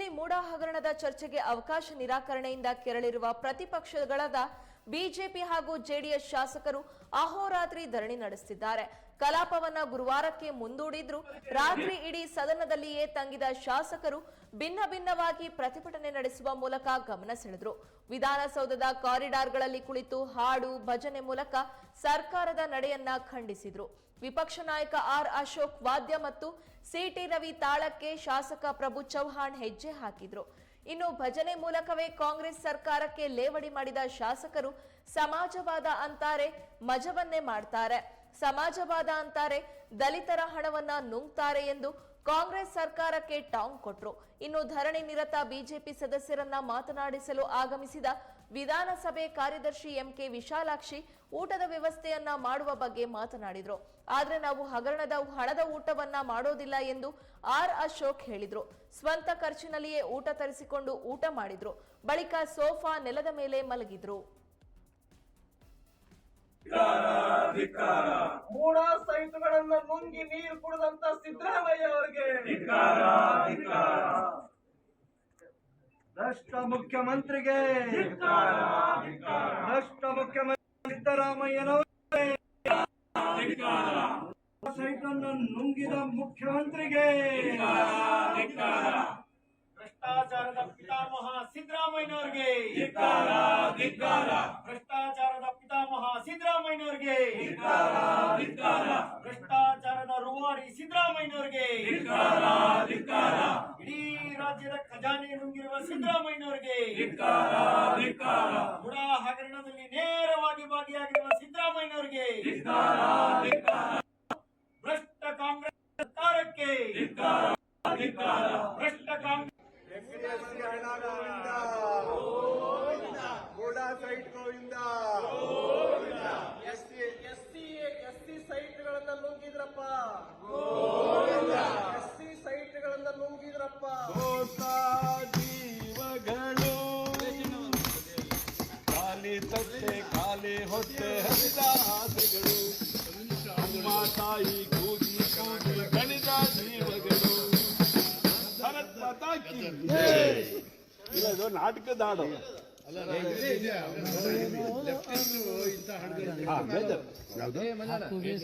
ಸದನದಲ್ಲಿ ಮೂಡ ಹಗರಣದ ಚರ್ಚೆಗೆ ಅವಕಾಶ ನಿರಾಕರಣೆಯಿಂದ ಕೆರಳಿರುವ ಪ್ರತಿಪಕ್ಷಗಳಾದ ಬಿಜೆಪಿ ಹಾಗೂ ಜೆಡಿಎಸ್ ಶಾಸಕರು ಅಹೋರಾತ್ರಿ ಧರಣಿ ನಡೆಸುತ್ತಿದ್ದಾರೆ. ಕಲಾಪವನ್ನ ಗುರುವಾರಕ್ಕೆ ಮುಂದೂಡಿದ್ರು. ರಾತ್ರಿ ಇಡೀ ಸದನದಲ್ಲಿಯೇ ತಂಗಿದ ಶಾಸಕರು ಭಿನ್ನ ಭಿನ್ನವಾಗಿ ಪ್ರತಿಭಟನೆ ನಡೆಸುವ ಮೂಲಕ ಗಮನ ಸೆಳೆದ್ರು. ವಿಧಾನಸೌಧದ ಕಾರಿಡಾರ್ಗಳಲ್ಲಿ ಕುಳಿತು ಹಾಡು, ಭಜನೆ ಮೂಲಕ ಸರ್ಕಾರದ ನಡೆಯನ್ನ ಖಂಡಿಸಿದ್ರು. ವಿಪಕ್ಷ ನಾಯಕ ಆರ್ ಅಶೋಕ್ ವಾದ್ಯ ಮತ್ತು ಸಿಟಿ ರವಿ ತಾಳಕ್ಕೆ ಶಾಸಕ ಪ್ರಭು ಚೌಹಾಣ್ ಹೆಜ್ಜೆ ಹಾಕಿದ್ರು. ಇನ್ನು ಭಜನೆ ಮೂಲಕವೇ ಕಾಂಗ್ರೆಸ್ ಸರ್ಕಾರಕ್ಕೆ ಲೇವಡಿ ಮಾಡಿದ ಶಾಸಕರು ಸಮಾಜವಾದ ಅಂತಾರೆ, ಮಜವನ್ನೇ ಮಾಡ್ತಾರೆ. ಸಮಾಜವಾದ ಅಂತಾರೆ, ದಲಿತರ ಹಣವನ್ನ ನುಂಗ್ತಾರೆ ಎಂದು ಕಾಂಗ್ರೆಸ್ ಸರ್ಕಾರಕ್ಕೆ ಟಾಂಗ್ ಕೊಟ್ರು. ಇನ್ನು ಧರಣಿ ನಿರತ ಬಿಜೆಪಿ ಸದಸ್ಯರನ್ನ ಮಾತನಾಡಿಸಲು ಆಗಮಿಸಿದ ವಿಧಾನಸಭೆ ಕಾರ್ಯದರ್ಶಿ ಎಂಕೆ ವಿಶಾಲಾಕ್ಷಿ ಊಟದ ವ್ಯವಸ್ಥೆಯನ್ನ ಮಾಡುವ ಬಗ್ಗೆ ಮಾತನಾಡಿದ್ರು. ಆದ್ರೆ ನಾವು ಹಗರಣದ ಹಣದ ಊಟವನ್ನ ಮಾಡೋದಿಲ್ಲ ಎಂದು ಆರ್ ಅಶೋಕ್ ಹೇಳಿದ್ರು. ಸ್ವಂತ ಖರ್ಚಿನಲ್ಲಿಯೇ ಊಟ ತರಿಸಿಕೊಂಡು ಊಟ ಮಾಡಿದ್ರು. ಬಳಿಕ ಸೋಫಾ ನೆಲದ ಮೇಲೆ ಮಲಗಿದ್ರು. ನುಂಗಿ ನೀರು ಕುಡಿದಂತ ಸಿದ್ದರಾಮಯ್ಯ ಅವರಿಗೆ. ಭ್ರಷ್ಟ ಮುಖ್ಯಮಂತ್ರಿಗೆ. ಭ್ರಷ್ಟ ಮುಖ್ಯಮಂತ್ರಿ ಸಿದ್ದರಾಮಯ್ಯನವರಿಗೆ ಸೈಟನ್ನು ನುಂಗಿದ ಮುಖ್ಯಮಂತ್ರಿಗೆ. ಭ್ರಷ್ಟಾಚಾರದ ಪಿತಾಮಹ ಸಿದ್ದರಾಮಯ್ಯನವರಿಗೆ. ಭ್ರಷ್ಟಾಚಾರದ ಪಿತಾಮಹ ಸಿದ್ದರಾಮಯ್ಯನವರಿಗೆ. ಭ್ರಷ್ಟಾಚಾರದ ರೂವಾರಿ ಸಿದ್ದರಾಮಯ್ಯನವರಿಗೆ. ಇಡೀ ರಾಜ್ಯದ ಖಜಾನೆ ನುಂಗಿರುವ ಸಿದ್ದರಾಮಯ್ಯನವರಿಗೆ. ಹೊಸ ಜೀವಗಳು. ಖಾಲಿ ತಟ್ಟೆ ಖಾಲಿ ಹೊಟ್ಟೆ ಹರಿದ ಆಸೆಗಳು ಅಮ್ಮ ತಾಯಿ ಕೂಗಿ ಜೀವಗಳು. ಇಲ್ಲ ಇದು ನಾಟಕದ ಹಾಡು.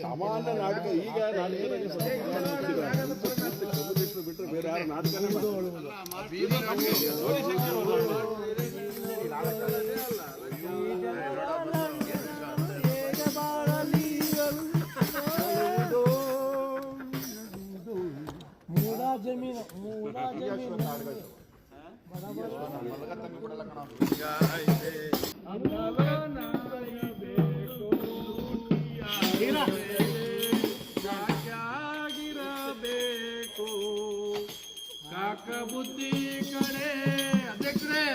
ಸಾಮಾನ್ಯ ನಾಟಕ ಈಗ ನಾಟಕದಲ್ಲಿ ಮೂಡಾ ಜಮೀನು ಮೂಡಾ ಜಮೀನು ಆಗಿರಬೇಕು बुद्धीकडे अध्यक्ष रे.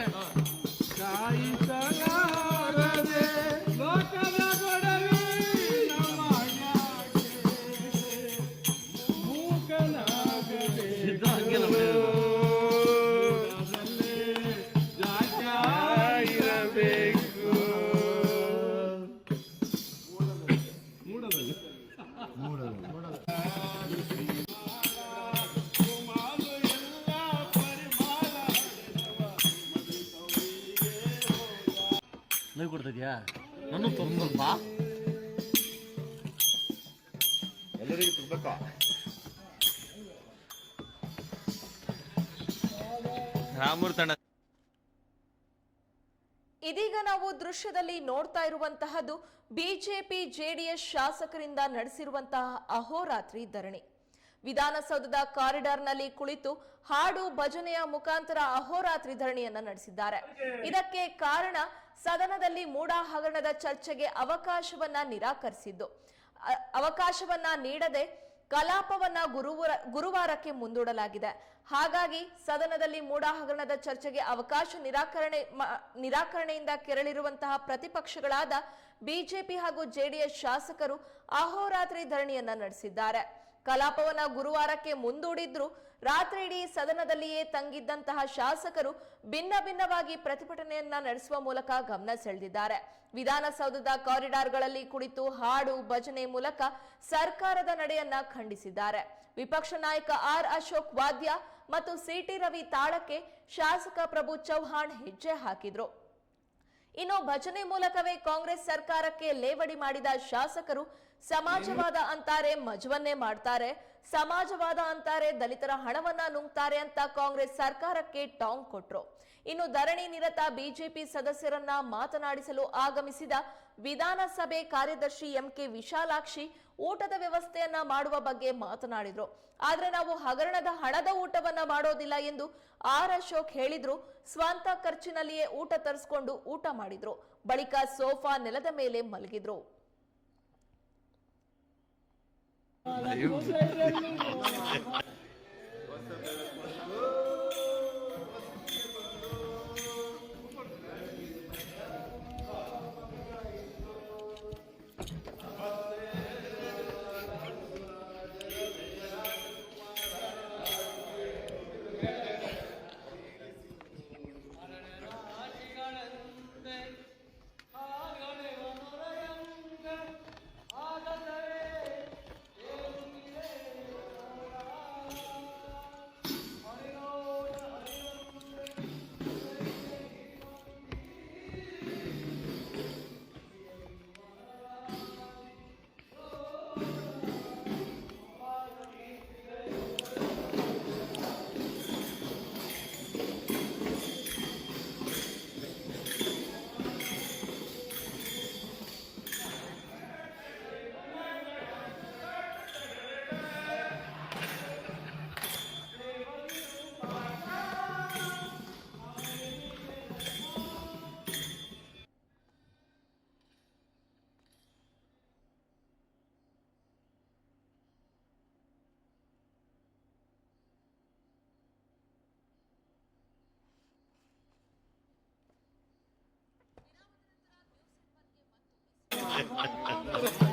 ಲೈವ್ ಕೊಡ್ತಿದ್ಯಾ? ನಾನು ಸ್ವಲ್ಪ. ಎಲ್ಲರಿಗೂ ತುಂಬಕ್ಕ ರಾಮೂರ್ತಣ್ಣ ಇದೀಗ ನಾವು ದೃಶ್ಯದಲ್ಲಿ ನೋಡ್ತಾ ಇರುವಂತಹದ್ದು ಬಿಜೆಪಿ ಜೆಡಿಎಸ್ ಶಾಸಕರಿಂದ ನಡೆಸಿರುವಂತಹ ಅಹೋರಾತ್ರಿ ಧರಣಿ. ವಿಧಾನಸೌಧದ ಕಾರಿಡಾರ್ನಲ್ಲಿ ಕುಳಿತು ಹಾಡು ಭಜನೆಯ ಮುಖಾಂತರ ಅಹೋರಾತ್ರಿ ಧರಣಿಯನ್ನ ನಡೆಸಿದ್ದಾರೆ. ಇದಕ್ಕೆ ಕಾರಣ ಸದನದಲ್ಲಿ ಮೂಡಾ ಹಗರಣದ ಚರ್ಚೆಗೆ ಅವಕಾಶವನ್ನ ನಿರಾಕರಿಸಿದ್ದು. ಅವಕಾಶವನ್ನ ನೀಡದೆ ಕಲಾಪವನ್ನ ಗುರುವಾರ, ಗುರುವಾರಕ್ಕೆ ಮುಂದೂಡಲಾಗಿದೆ. ಹಾಗಾಗಿ ಸದನದಲ್ಲಿ ಮೂಡಾ ಹಗರಣದ ಚರ್ಚೆಗೆ ಅವಕಾಶ ನಿರಾಕರಣೆ ನಿರಾಕರಣೆಯಿಂದ ಕೆರಳಿರುವಂತಹ ಪ್ರತಿಪಕ್ಷಗಳಾದ ಬಿಜೆಪಿ ಹಾಗೂ ಜೆಡಿಎಸ್ ಶಾಸಕರು ಅಹೋರಾತ್ರಿ ಧರಣಿಯನ್ನ ನಡೆಸಿದ್ದಾರೆ. ಕಲಾಪವನ್ನ ಗುರುವಾರಕ್ಕೆ ಮುಂದೂಡಿದ್ರು. ರಾತ್ರಿ ಸದನದಲ್ಲಿಯೇ ತಂಗಿದ್ದಂತಹ ಶಾಸಕರು ಭಿನ್ನ ಭಿನ್ನವಾಗಿ ಪ್ರತಿಭಟನೆಯನ್ನ ನಡೆಸುವ ಮೂಲಕ ಗಮನ ಸೆಳೆದಿದ್ದಾರೆ. ವಿಧಾನಸೌಧದ ಕಾರಿಡಾರ್ಗಳಲ್ಲಿ ಕುಳಿತು ಹಾಡು, ಭಜನೆ ಮೂಲಕ ಸರ್ಕಾರದ ನಡೆಯನ್ನ ಖಂಡಿಸಿದ್ದಾರೆ. ವಿಪಕ್ಷ ನಾಯಕ ಆರ್ ಅಶೋಕ್ ವಾದ್ಯ ಮತ್ತು ಸಿಟಿ ರವಿ ತಾಳಕ್ಕೆ ಶಾಸಕ ಪ್ರಭು ಚೌಹಾಣ್ ಹೆಜ್ಜೆ ಹಾಕಿದ್ರು. ಇನ್ನು ಭಜನೆ ಮೂಲಕವೇ ಕಾಂಗ್ರೆಸ್ ಸರ್ಕಾರಕ್ಕೆ ಲೇವಡಿ ಮಾಡಿದ ಶಾಸಕರು ಸಮಾಜವಾದ ಅಂತಾರೆ ಮಜವನ್ನೇ ಮಾಡ್ತಾರೆ. ಸಮಾಜವಾದ ಅಂತಾರೆ ದಲಿತರ ಹಣವನ್ನ ನುಂಗ್ತಾರೆ ಅಂತ ಕಾಂಗ್ರೆಸ್ ಸರ್ಕಾರಕ್ಕೆ ಟಾಂಗ್ ಕೊಟ್ರು. ಇನ್ನು ಧರಣಿ ನಿರತ ಬಿಜೆಪಿ ಸದಸ್ಯರನ್ನ ಮಾತನಾಡಿಸಲು ಆಗಮಿಸಿದ ವಿಧಾನಸಭೆ ಕಾರ್ಯದರ್ಶಿ ಎಂಕೆ ವಿಶಾಲಾಕ್ಷಿ ಊಟದ ವ್ಯವಸ್ಥೆಯನ್ನ ಮಾಡುವ ಬಗ್ಗೆ ಮಾತನಾಡಿದ್ರು. ಆದ್ರೆ ನಾವು ಹಗರಣದ ಹಣದ ಊಟವನ್ನ ಮಾಡೋದಿಲ್ಲ ಎಂದು ಆರ್ ಅಶೋಕ್ ಹೇಳಿದ್ರು. ಸ್ವಂತ ಖರ್ಚಿನಲ್ಲಿಯೇ ಊಟ ತರಿಸ್ಕೊಂಡು ಊಟ ಮಾಡಿದ್ರು. ಬಳಿಕ ಸೋಫಾ ನೆಲದ ಮೇಲೆ ಮಲಗಿದ್ರು. Aí eu... どうですか?